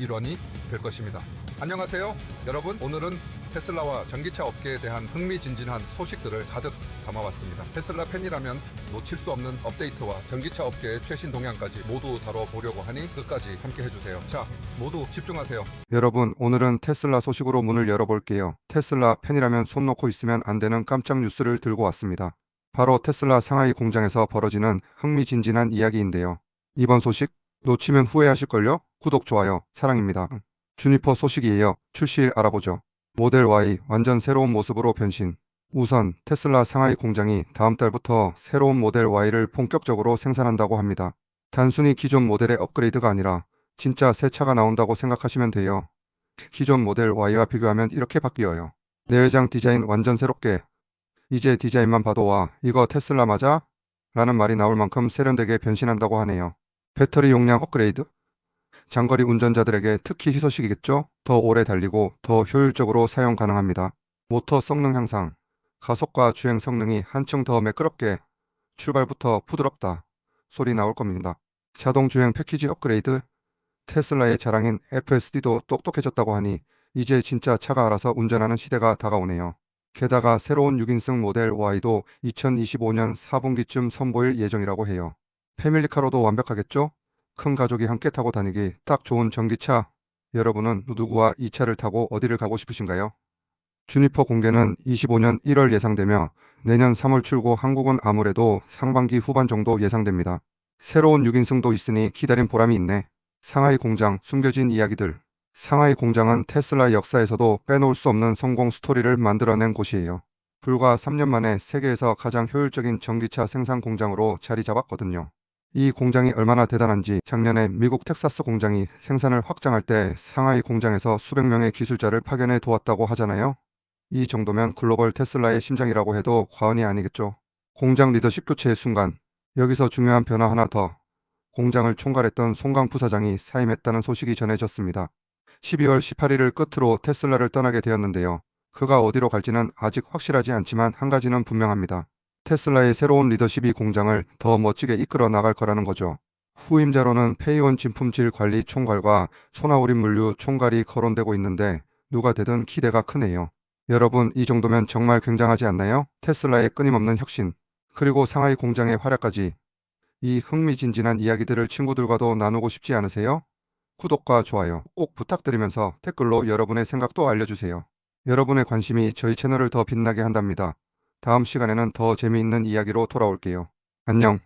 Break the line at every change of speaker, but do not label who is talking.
일원이 될 것입니다. 안녕하세요. 여러분, 오늘은 테슬라와 전기차 업계에 대한 흥미진진한 소식들을 가득 담아왔습니다. 테슬라 팬이라면 놓칠 수 없는 업데이트와 전기차 업계의 최신 동향까지 모두 다뤄보려고 하니 끝까지 함께 해주세요. 자, 모두 집중하세요. 여러분, 오늘은 테슬라 소식으로 문을 열어볼게요. 테슬라 팬이라면 손 놓고 있으면 안 되는 깜짝 뉴스를 들고 왔습니다. 바로 테슬라 상하이 공장에서 벌어지는 흥미진진한 이야기인데요. 이번 소식 놓치면 후회하실걸요? 구독, 좋아요, 사랑입니다. 주니퍼 소식이에요. 출시일 알아보죠. 모델 Y 완전 새로운 모습으로 변신. 우선 테슬라 상하이 공장이 다음 달부터 새로운 모델 Y를 본격적으로 생산한다고 합니다. 단순히 기존 모델의 업그레이드가 아니라 진짜 새 차가 나온다고 생각하시면 돼요. 기존 모델 Y와 비교하면 이렇게 바뀌어요. 내외장 디자인 완전 새롭게. 이제 디자인만 봐도 와, 이거 테슬라 맞아? 라는 말이 나올 만큼 세련되게 변신한다고 하네요. 배터리 용량 업그레이드? 장거리 운전자들에게 특히 희소식이겠죠? 더 오래 달리고 더 효율적으로 사용 가능합니다. 모터 성능 향상, 가속과 주행 성능이 한층 더 매끄럽게, 출발부터 부드럽다 소리 나올 겁니다. 자동 주행 패키지 업그레이드, 테슬라의 자랑인 FSD도 똑똑해졌다고 하니 이제 진짜 차가 알아서 운전하는 시대가 다가오네요. 게다가 새로운 6인승 모델 Y도 2025년 4분기쯤 선보일 예정이라고 해요. 패밀리카로도 완벽하겠죠? 큰 가족이 함께 타고 다니기 딱 좋은 전기차. 여러분은 누구와 이 차를 타고 어디를 가고 싶으신가요? 주니퍼 공개는 25년 1월 예상되며 내년 3월 출고 한국은 아무래도 상반기 후반 정도 예상됩니다. 새로운 6인승도 있으니 기다린 보람이 있네. 상하이 공장 숨겨진 이야기들. 상하이 공장은 테슬라 역사에서도 빼놓을 수 없는 성공 스토리를 만들어낸 곳이에요. 불과 3년 만에 세계에서 가장 효율적인 전기차 생산 공장으로 자리 잡았거든요. 이 공장이 얼마나 대단한지 작년에 미국 텍사스 공장이 생산을 확장할 때 상하이 공장에서 수백 명의 기술자를 파견해 도왔다고 하잖아요. 이 정도면 글로벌 테슬라의 심장이라고 해도 과언이 아니겠죠. 공장 리더십 교체의 순간 여기서 중요한 변화 하나 더 공장을 총괄했던 송강 부사장이 사임했다는 소식이 전해졌습니다. 12월 18일을 끝으로 테슬라를 떠나게 되었는데요. 그가 어디로 갈지는 아직 확실하지 않지만 한 가지는 분명합니다. 테슬라의 새로운 리더십이 공장을 더 멋지게 이끌어 나갈 거라는 거죠. 후임자로는 페이온 진품질 관리 총괄과 소나우린 물류 총괄이 거론되고 있는데 누가 되든 기대가 크네요. 여러분 이 정도면 정말 굉장하지 않나요? 테슬라의 끊임없는 혁신 그리고 상하이 공장의 활약까지 이 흥미진진한 이야기들을 친구들과도 나누고 싶지 않으세요? 구독과 좋아요 꼭 부탁드리면서 댓글로 여러분의 생각도 알려주세요. 여러분의 관심이 저희 채널을 더 빛나게 한답니다. 다음 시간에는 더 재미있는 이야기로 돌아올게요. 안녕.